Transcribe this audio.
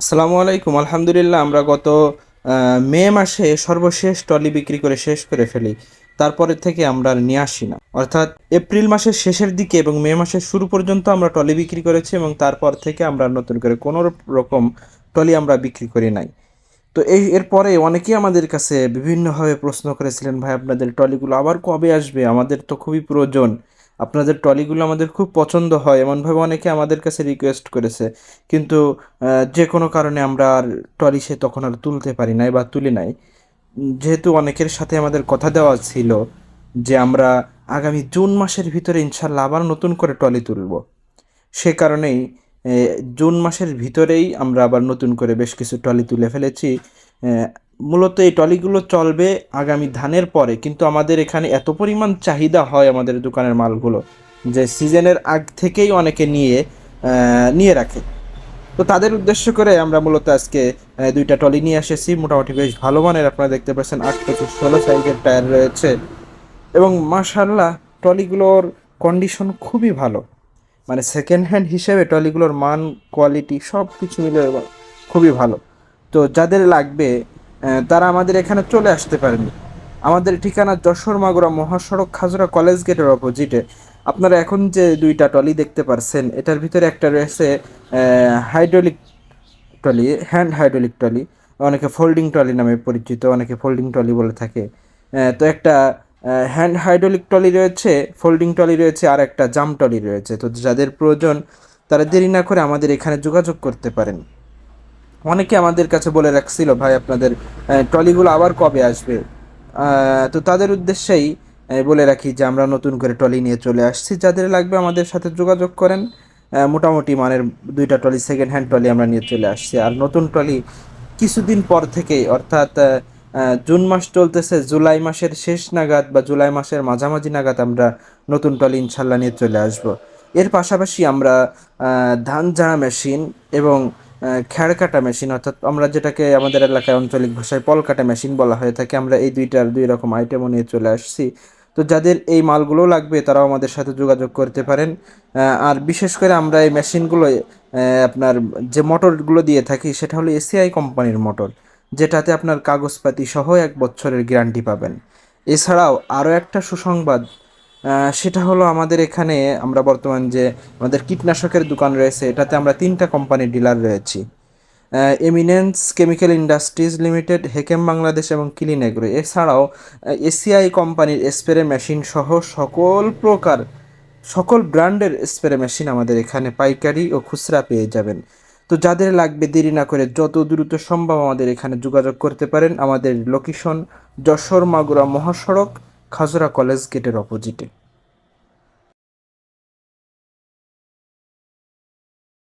আসসালামু আলাইকুম। আলহামদুলিল্লাহ, আমরা গত মে মাসে সর্বশেষ ট্রলি বিক্রি করে শেষ করে ফেলি। তারপরে থেকে আমরা নিয়ে আসি না। অর্থাৎ এপ্রিল মাসের শেষের দিকে এবং মে মাসের শুরু পর্যন্ত আমরা ট্রলি বিক্রি করেছি এবং তারপর থেকে আমরা নতুন করে কোনো রকম ট্রলি আমরা বিক্রি করি নাই। তো এই, এরপরে অনেকেই আমাদের কাছে বিভিন্নভাবে প্রশ্ন করেছিলেন, ভাই, আপনাদের ট্রলিগুলো আবার কবে আসবে? আমাদের তো খুবই প্রয়োজন। আপনাদের ট্রলিগুলো আমাদের খুব পছন্দ হয়, এমনভাবে অনেকে আমাদের কাছে রিকোয়েস্ট করেছে। কিন্তু যে কোনো কারণে আমরা আর ট্রলি সে তখন আর তুলতে পারি নাই বা তুলি নাই। যেহেতু অনেকের সাথে আমাদের কথা দেওয়া ছিল যে আমরা আগামী জুন মাসের ভিতরে ইনশাল্লাহ আবার নতুন করে ট্রলি তুলব। সে কারণেই জুন মাসের ভিতরেই আমরা আবার নতুন করে বেশ কিছু ট্রলি তুলে ফেলেছি। মূলত এই ট্রলিগুলো চলবে আগামী ধানের পরে, কিন্তু আমাদের এখানে এত পরিমাণ চাহিদা হয় আমাদের দোকানের মালগুলো যে সিজনের আগ থেকেই অনেকে নিয়ে নিয়ে রাখে। তো তাদের উদ্দেশ্য করে আমরা মূলত আজকে দুইটা ট্রলি নিয়ে এসেছি। মোটামুটি বেশ ভালো মানের আপনারা দেখতে পাচ্ছেন, আট পঁচিশ ষোলো সাইজের টায়ার রয়েছে। এবং মাশাল্লাহ ট্রলিগুলোর কন্ডিশন খুবই ভালো। মানে সেকেন্ড হ্যান্ড হিসেবে ট্রলিগুলোর মান কোয়ালিটি সব কিছু মিলে খুবই ভালো। তো যাদের লাগবে তারা আমাদের এখানে চলে আসতে পারেন। আমাদের ঠিকানা যশোর মাগুরা মহাসড়ক খাজুরা কলেজ গেটের অপোজিটে। আপনারা এখন যে দুইটা ট্রলি দেখতে পারছেন, এটার ভিতরে একটা রয়েছে hydraulic trolley hand hydraulic trolley অনেকে ফোল্ডিং ট্রলি নামে পরিচিত, অনেকে ফোল্ডিং ট্রলি বলে থাকে। তো একটা হ্যান্ড হাইড্রোলিক ট্রলি রয়েছে ফোল্ডিং ট্রলি রয়েছে, আর একটা জাম ট্রলি রয়েছে। তো যাদের প্রয়োজন, তারা দেরি না করে আমাদের এখানে যোগাযোগ করতে পারেন। অনেকে আমাদের কাছে বলে রাখছিল, ভাই, আপনাদের ট্রলিগুলো আবার কবে আসবে? তো তাদের উদ্দেশ্যেই বলে রাখি যে আমরা নতুন করে ট্রলি নিয়ে চলে আসছি। যাদের লাগবে আমাদের সাথে যোগাযোগ করেন। মোটামুটি মানের দুইটা ট্রলি সেকেন্ড হ্যান্ড ট্রলি আমরা নিয়ে চলে আসছি। আর নতুন ট্রলি কিছুদিন পর থেকেই, অর্থাৎ জুন মাস চলতেছে, জুলাই মাসের শেষ নাগাদ বা জুলাই মাসের মাঝামাঝি নাগাদ আমরা নতুন ট্রলি ইনশাল্লাহ নিয়ে চলে আসব। এর পাশাপাশি আমরা ধান ঝাড়া মেশিন এবং খ্যাড় কাটা মেশিন অর্থাৎ আমরা যেটাকে আমাদের এলাকায় আঞ্চলিক ভাষায় পল কাটা মেশিন বলা হয়ে থাকে, আমরা এই দুইটার দুই রকম আইটেমও নিয়ে চলে আসছি। তো যাদের এই মালগুলো লাগবে, তারাও আমাদের সাথে যোগাযোগ করতে পারেন। আর বিশেষ করে আমরা এই মেশিনগুলো আপনার যে মোটরগুলো দিয়ে থাকি, সেটা হলো এসিআই কোম্পানির মোটর যেটাতে আপনার কাগজপাতি সহ এক বছরের গ্যারান্টি পাবেন। এছাড়াও আরও একটা সুসংবাদ সেটা হলো আমাদের এখানে আমরা বর্তমান যে আমাদের কীটনাশকের দোকান রয়েছে, এটাতে আমরা তিনটা কোম্পানির ডিলার রয়েছি। Eminence chemical industries limited Hechem Bangladesh এবং ক্লিন এগ্রো এছাড়াও এসিআই কোম্পানির স্প্রে মেশিন সহ সকল প্রকার, সকল ব্র্যান্ডের স্প্রে মেশিন আমাদের এখানে পাইকারি ও খুচরা পেয়ে যাবেন। তো যাদের লাগবে দেরি না করে যত দ্রুত সম্ভব আমাদের এখানে যোগাযোগ করতে পারেন। আমাদের লোকেশন যশোর মাগুরা মহাসড়ক খাজুরা কলেজ গেটের অপোজিটে